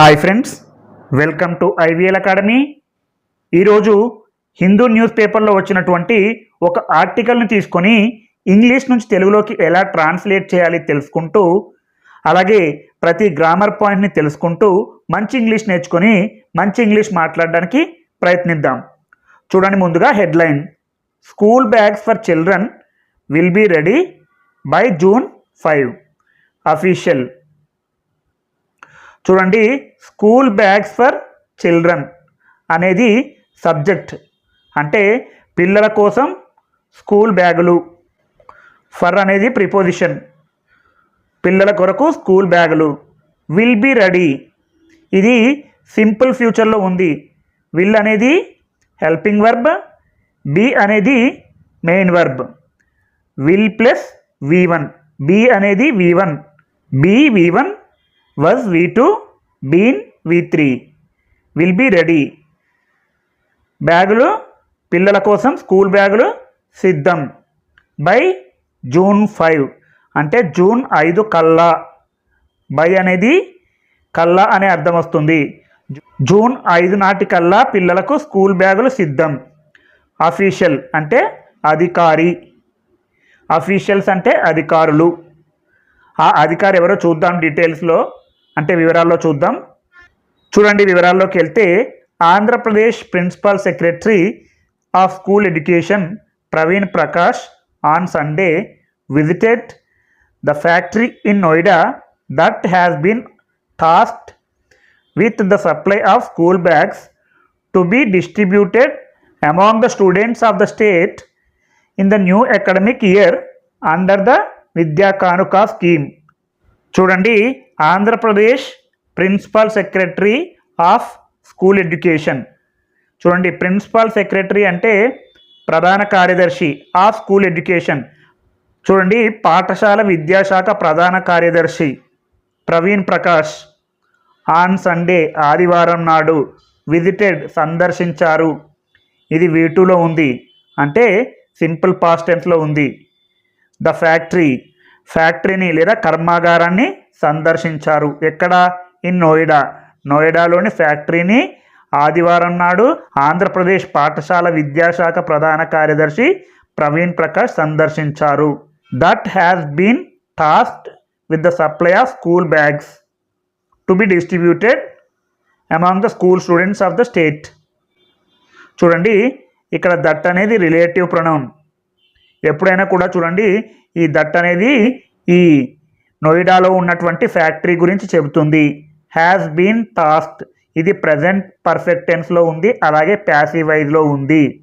Hi friends welcome to IVL academy. ఈరోజు Hindu news పేపర్లో వచ్చినటువంటి ఒక ఆర్టికల్ని తీసుకొని ఇంగ్లీష్ నుంచి తెలుగులోకి ఎలా ట్రాన్స్లేట్ చేయాలి తెలుసుకుంటూ అలాగే ప్రతి గ్రామర్ పాయింట్ని తెలుసుకుంటూ మంచి ఇంగ్లీష్ నేర్చుకొని మంచి ఇంగ్లీష్ మాట్లాడడానికి ప్రయత్నిద్దాం. చూడండి ముందుగా headline. School bags for children will be ready by June five. Official. చూడండి స్కూల్ బ్యాగ్స్ ఫర్ చిల్డ్రన్ అనేది సబ్జెక్ట్ అంటే పిల్లల కోసం స్కూల్ బ్యాగులు ఫర్ అనేది ప్రిపోజిషన్ పిల్లల కొరకు స్కూల్ బ్యాగులు విల్ బి రెడీ ఇది సింపుల్ ఫ్యూచర్లో ఉంది. విల్ అనేది హెల్పింగ్ వర్బ్ బి అనేది main verb will plus V one be అనేది V one be V one was V two been V three will be ready బ్యాగులు పిల్లల కోసం స్కూల్ బ్యాగులు సిద్ధం. బై జూన్ ఫైవ్ అంటే జూన్ ఐదు కల్లా. బై అనేది కల్లా అనే అర్థం వస్తుంది. జూన్ ఐదు నాటికల్లా పిల్లలకు స్కూల్ బ్యాగులు సిద్ధం. అఫీషియల్ అంటే అధికారి. అఫీషియల్స్ అంటే అధికారులు. ఆ అధికారి ఎవరో చూద్దాం డీటెయిల్స్లో అంటే వివరాల్లో చూద్దాం. చూడండి వివరాల్లోకి వెళ్తే Andhra Pradesh principal secretary of school education Praveen Prakash on Sunday visited the factory in Noida that has been tasked with the supply of school bags to be distributed among the students of the state in the new academic year under the Vidya Kanuka scheme. చూడండి Andhra Pradesh principal secretary of school education. చూడండి principal secretary అంటే ప్రధాన కార్యదర్శి of school education. చూడండి పాఠశాల విద్యాశాఖ ప్రధాన కార్యదర్శి ప్రవీణ్ ప్రకాష్. ఆన్ సండే ఆదివారం నాడు విజిటెడ్ సందర్శించారు. ఇది వీటూలో ఉంది. అంటే సింపుల్ పాస్టెన్స్లో ఉంది. ద ఫ్యాక్టరీ ఫ్యాక్టరీని లేదా కర్మాగారాన్ని సందర్శించారు. ఎక్కడ? ఇన్ నోయిడా. నోయిడాలోని ఫ్యాక్టరీని ఆదివారం నాడు ఆంధ్రప్రదేశ్ పాఠశాల విద్యాశాఖ ప్రధాన కార్యదర్శి ప్రవీణ్ ప్రకాష్ సందర్శించారు. That has been tasked with the supply of school bags to be distributed among the school students of the state. చూడండి ఇక్కడ దట్ అనేది రిలేటివ్ ప్రొనౌన్. ఎప్పుడైనా కూడా చూడండి ఈ దట్ అనేది ఈ నోయిడాలో ఉన్నటువంటి ఫ్యాక్టరీ గురించి చెబుతుంది. హ్యాస్ బీన్ టాస్క్ ఇది ప్రజెంట్ పర్ఫెక్ట్ టెన్స్లో ఉంది అలాగే ప్యాసివైజ్లో ఉంది.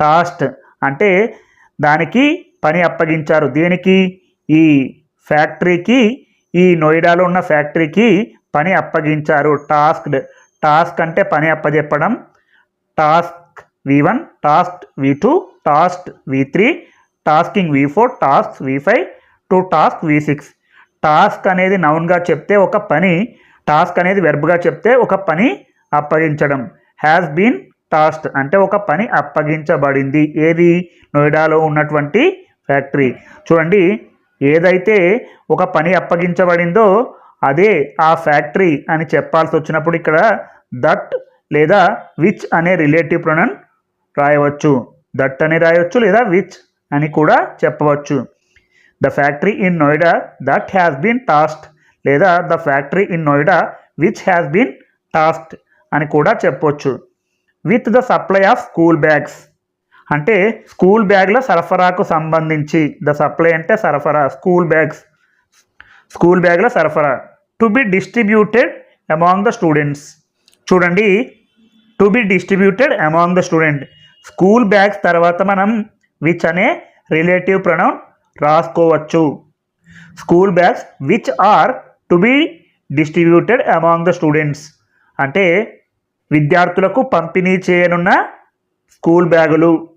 టాస్ట్ అంటే దానికి పని అప్పగించారు. దేనికి? ఈ ఫ్యాక్టరీకి ఈ నోయిడాలో ఉన్న ఫ్యాక్టరీకి పని అప్పగించారు. టాస్క్డ్ టాస్క్ అంటే పని అప్పజెప్పడం. Task V one task V two task V three tasking V four task V five to task V six task అనేది నౌన్గా చెప్తే ఒక పని టాస్క్ అనేది వెర్బ్గా చెప్తే ఒక పని అప్పగించడం. హ్యాస్ బీన్ టాస్క్ అంటే ఒక పని అప్పగించబడింది. ఏది? నోయిడాలో ఉన్నటువంటి ఫ్యాక్టరీ. చూడండి ఏదైతే ఒక పని అప్పగించబడిందో అదే ఆ ఫ్యాక్టరీ అని చెప్పాల్సి వచ్చినప్పుడు ఇక్కడ దట్ లేదా విచ్ అనే రిలేటివ్ ప్రొనౌన్ రాయవచ్చు. దట్ అని రాయవచ్చు లేదా విచ్ అని కూడా చెప్పవచ్చు. The factory in Noida that has been tasked లేదా the factory in Noida which has been tasked అని కూడా చెప్పవచ్చు with the supply of school bags. అంటే స్కూల్ బ్యాగ్ల సరఫరాకు సంబంధించి ద సప్లై అంటే సరఫరా స్కూల్ బ్యాగ్స్ స్కూల్ బ్యాగ్ల సరఫరా. To be distributed among the students. చూడండి to be distributed among the student. School bags తర్వాత మనం విచ్ అనే రిలేటివ్ ప్రొనౌన్ రాసుకోవచ్చు. School bags which are to be distributed among the students అంటే విద్యార్థులకు పంపిణీ చేయనున్న స్కూల్ బ్యాగులు.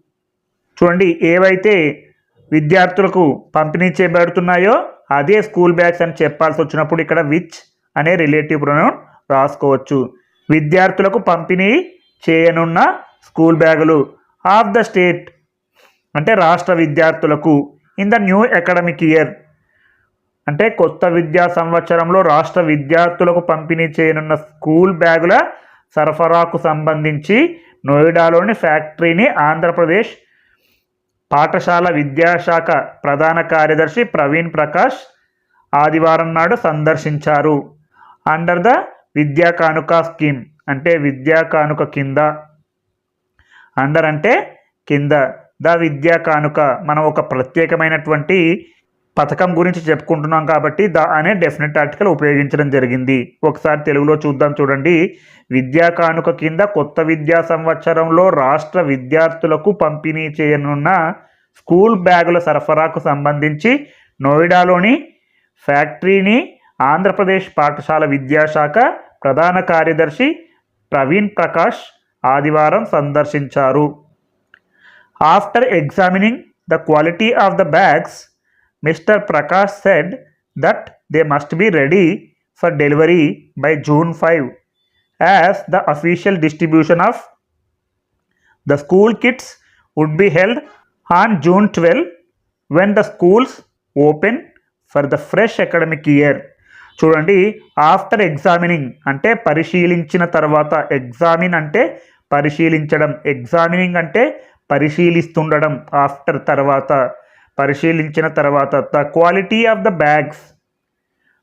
చూడండి ఏవైతే విద్యార్థులకు పంపిణీ చేయబడుతున్నాయో అదే స్కూల్ బ్యాగ్స్ అని చెప్పాల్సి వచ్చినప్పుడు ఇక్కడ విచ్ అనే రిలేటివ్ ప్రొనౌన్ రాసుకోవచ్చు. విద్యార్థులకు పంపిణీ చేయనున్న స్కూల్ బ్యాగులు. ఆఫ్ ద స్టేట్ అంటే రాష్ట్ర విద్యార్థులకు in the new academic year. అంటే కొత్త విద్యా సంవత్సరంలో రాష్ట్ర విద్యార్థులకు పంపిణీ చేయనున్న స్కూల్ బ్యాగుల సరఫరాకు సంబంధించి నోయిడాలోని ఫ్యాక్టరీని ఆంధ్రప్రదేశ్ పాఠశాల విద్యాశాఖ ప్రధాన కార్యదర్శి ప్రవీణ్ ప్రకాష్ ఆదివారం నాడు సందర్శించారు. Under the Vidya Kanuka scheme అంటే విద్యా కానుక కింద అండర్ అంటే కింద. ద విద్యా కానుక మనం ఒక ప్రత్యేకమైనటువంటి పథకం గురించి చెప్పుకుంటున్నాం కాబట్టి ద అనే డెఫినెట్ ఆర్టికల్ ఉపయోగించడం జరిగింది. ఒకసారి తెలుగులో చూద్దాం చూడండి. విద్యా కానుక కింద కొత్త విద్యా సంవత్సరంలో రాష్ట్ర విద్యార్థులకు పంపిణీ చేయనున్న స్కూల్ బ్యాగుల సరఫరాకు సంబంధించి నోయిడాలోని ఫ్యాక్టరీని ఆంధ్రప్రదేశ్ పాఠశాల విద్యాశాఖ ప్రధాన కార్యదర్శి ప్రవీణ్ ప్రకాష్ ఆదివారం సందర్శించారు. After examining the quality of the bags mister Prakash said that they must be ready for delivery by June five as the official distribution of the school kits would be held on June twelve when the schools open for the fresh academic year. చూడండి after examining అంటే పరిశీలించిన తర్వాత examine అంటే పరిశీలించడం. Examining అంటే పరిశీలిస్తుండడం after తర్వాత. పరిశీలించిన తర్వాత the quality of the bags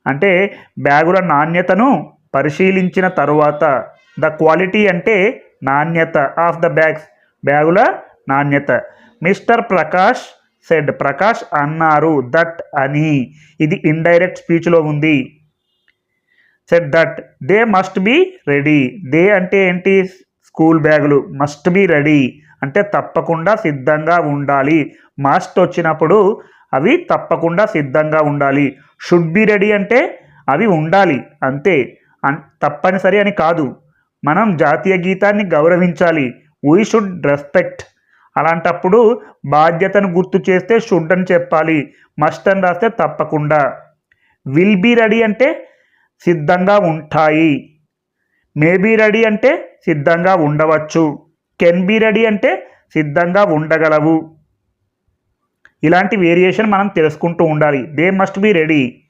అంటే బ్యాగుల నాణ్యతను పరిశీలించిన తర్వాత. ద క్వాలిటీ అంటే నాణ్యత ఆఫ్ ద బ్యాగ్స్ బ్యాగుల నాణ్యత. మిస్టర్ ప్రకాష్ సెడ్ ప్రకాష్ అన్నారు దట్ అని. ఇది ఇండైరెక్ట్ స్పీచ్లో ఉంది. Said that they must be ready they అంటే ఏంటి? స్కూల్ బ్యాగులు మస్ట్ బి రెడీ అంటే తప్పకుండా సిద్ధంగా ఉండాలి. మస్ట్ వచ్చినప్పుడు అవి తప్పకుండా సిద్ధంగా ఉండాలి. షుడ్ బి రెడీ అంటే అవి ఉండాలి. అంతే. అన్ తప్పనిసరి అని కాదు. మనం జాతీయ గీతాన్ని గౌరవించాలి. వీ షుడ్ రెస్పెక్ట్ అలాంటప్పుడు బాధ్యతను గుర్తు చేస్తే షుడ్ అని చెప్పాలి. మస్ట్ అని రాస్తే తప్పకుండా. విల్ బీ రెడీ అంటే సిద్ధంగా ఉంటాయి. మేబీ రెడీ అంటే సిద్ధంగా ఉండవచ్చు. కెన్ బీ రెడీ అంటే సిద్ధంగా ఉండగలవు. ఇలాంటి వేరియేషన్ మనం తెలుసుకుంటూ ఉండాలి. They must be ready.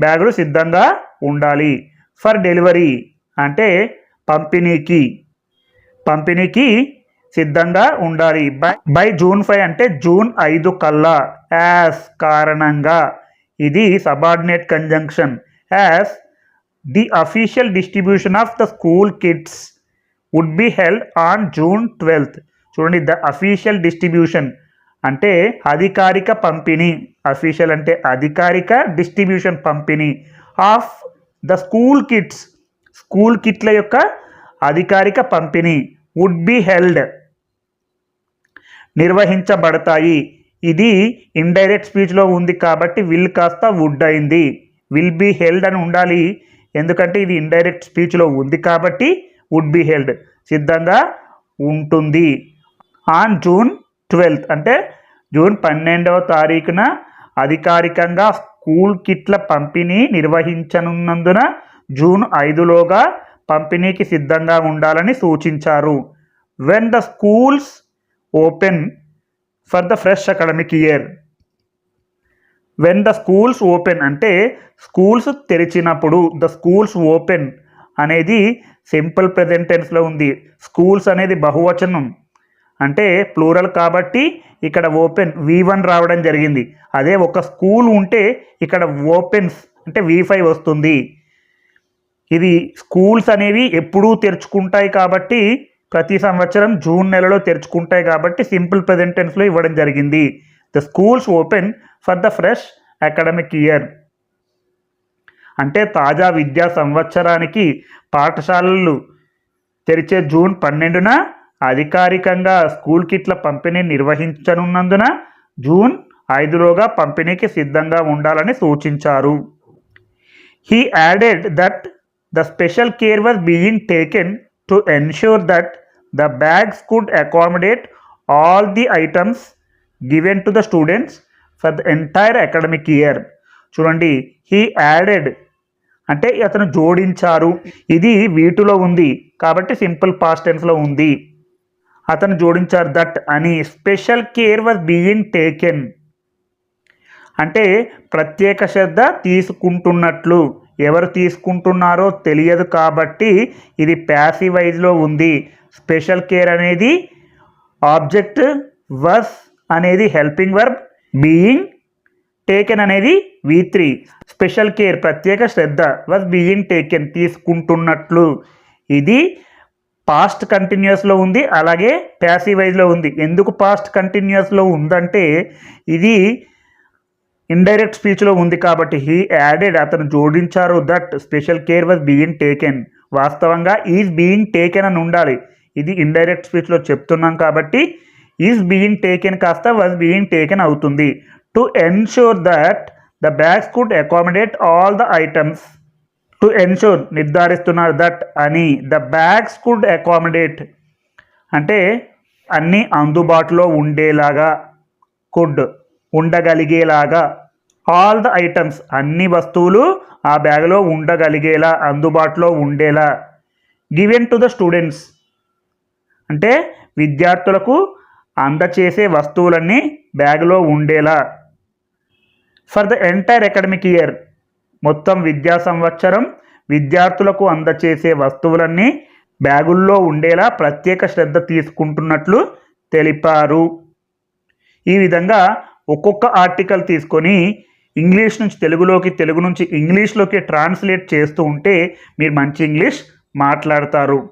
బ్యాగులు సిద్ధంగా ఉండాలి. ఫర్ డెలివరీ అంటే పంపిణీకి. పంపిణీకి సిద్ధంగా ఉండాలి. బై బై జూన్ ఫైవ్ అంటే జూన్ ఐదు కల్లా. యాస్ కారణంగా. ఇది subordinate conjunction. As the official distribution of the school kits would be held on June twelfth చూడండి ద అఫీషియల్ డిస్ట్రిబ్యూషన్ అంటే అధికారిక పంపిణీ. అఫీషియల్ అంటే అధికారిక డిస్ట్రిబ్యూషన్ పంపిణీ of the school kits school కిట్ల యొక్క అధికారిక పంపిణీ వుడ్ బి హెల్డ్ నిర్వహించబడతాయి. ఇది ఇండైరెక్ట్ స్పీచ్లో ఉంది కాబట్టి విల్ కాస్త వుడ్ అయింది. విల్ బి హెల్డ్ అని ఉండాలి. ఎందుకంటే ఇది ఇండైరెక్ట్ స్పీచ్లో ఉంది కాబట్టి వుడ్ బి హెల్డ్ సిద్ధంగా ఉంటుంది. ఆన్ జూన్ ట్వెల్త్ అంటే జూన్ పన్నెండవ తారీఖున అధికారికంగా స్కూల్ కిట్ల పంపిణీ నిర్వహించనున్నందున జూన్ ఐదులోగా పంపిణీకి సిద్ధంగా ఉండాలని సూచించారు. When the schools open for the fresh academic year when the schools open అంటే స్కూల్స్ తెరిచినప్పుడు ద స్కూల్స్ ఓపెన్ అనేది సింపుల్ ప్రజెంట్ టెన్స్లో ఉంది. స్కూల్స్ అనేది బహువచనం. అంటే ప్లూరల్ కాబట్టి ఇక్కడ ఓపెన్ వి వన్ రావడం జరిగింది. అదే ఒక స్కూల్ ఉంటే ఇక్కడ ఓపెన్స్ అంటే వి ఫైవ్ వస్తుంది. ఇది స్కూల్స్ అనేవి ఎప్పుడూ తెరుచుకుంటాయి కాబట్టి ప్రతి సంవత్సరం జూన్ నెలలో తెరుచుకుంటాయి కాబట్టి సింపుల్ ప్రజెంటెన్స్లో ఇవ్వడం జరిగింది. The schools open for the fresh academic year అంటే తాజా విద్యా సంవత్సరానికి పాఠశాలలు తెరిచే జూన్ పన్నెండున అధికారికంగా స్కూల్ కిట్ల పంపిణీ నిర్వహించనున్నందున జూన్ ఐదులోగా పంపిణీకి సిద్ధంగా ఉండాలని సూచించారు. He added that the special care was being taken to ensure that the bags could accommodate all the items given to the students for the entire academic year చూడండి he added అంటే అతను జోడించారు. ఇది వీటిలో ఉంది కాబట్టి సింపుల్ పాస్ట్ టెన్స్లో ఉంది. అతను జోడించారు దట్ అని special care was being taken అంటే ప్రత్యేక శ్రద్ధ తీసుకుంటున్నట్లు. ఎవరు తీసుకుంటున్నారో తెలియదు కాబట్టి ఇది ప్యాసివైజ్లో ఉంది. స్పెషల్ కేర్ అనేది ఆబ్జెక్ట్ వర్స్ అనేది హెల్పింగ్ వర్బ్ బీయింగ్ టేకెన్ అనేది వి త్రీ స్పెషల్ కేర్ ప్రత్యేక శ్రద్ధ వాజ్ బీయింగ్ టేకెన్ తీసుకుంటున్నట్లు. ఇది పాస్ట్ కంటిన్యూస్లో ఉంది అలాగే ప్యాసివైజ్లో ఉంది. ఎందుకు పాస్ట్ కంటిన్యూస్లో ఉందంటే ఇది ఇండైరెక్ట్ స్పీచ్లో ఉంది కాబట్టి హీ యాడెడ్ అతను జోడించారు that special care was being taken వాస్తవంగా ఈజ్ బీయింగ్ టేకెన్ అని ఉండాలి. ఇది ఇండైరెక్ట్ స్పీచ్లో చెప్తున్నాం కాబట్టి ఈజ్ బీయింగ్ టేకెన్ కాస్త వాజ్ బీయింగ్ టేకెన్ అవుతుంది. To ensure that the bags could accommodate all the items to ensure నిర్ధారిస్తున్నారు that అని ద బ్యాగ్స్ కుడ్ అకామిడేట్ అంటే అన్నీ అందుబాటులో ఉండేలాగా కుడ్ ఉండగలిగేలాగా ఆల్ ద ఐటమ్స్ అన్ని వస్తువులు ఆ బ్యాగ్లో ఉండగలిగేలా అందుబాటులో ఉండేలా గివెన్ టు ద స్టూడెంట్స్ అంటే విద్యార్థులకు అందచేసే వస్తువులన్నీ బ్యాగ్లో ఉండేలా. For the entire academic year మొత్తం విద్యా సంవత్సరం విద్యార్థులకు అందచేసే వస్తువులన్నీ బ్యాగుల్లో ఉండేలా ప్రత్యేక శ్రద్ధ తీసుకుంటున్నట్లు తెలిపారు. ఈ విధంగా ఒక్కొక్క ఆర్టికల్ తీసుకొని ఇంగ్లీష్ నుంచి తెలుగులోకి తెలుగు నుంచి ఇంగ్లీష్లోకి ట్రాన్స్లేట్ చేస్తూ ఉంటే మీరు మంచి ఇంగ్లీష్ మాట్లాడతారు.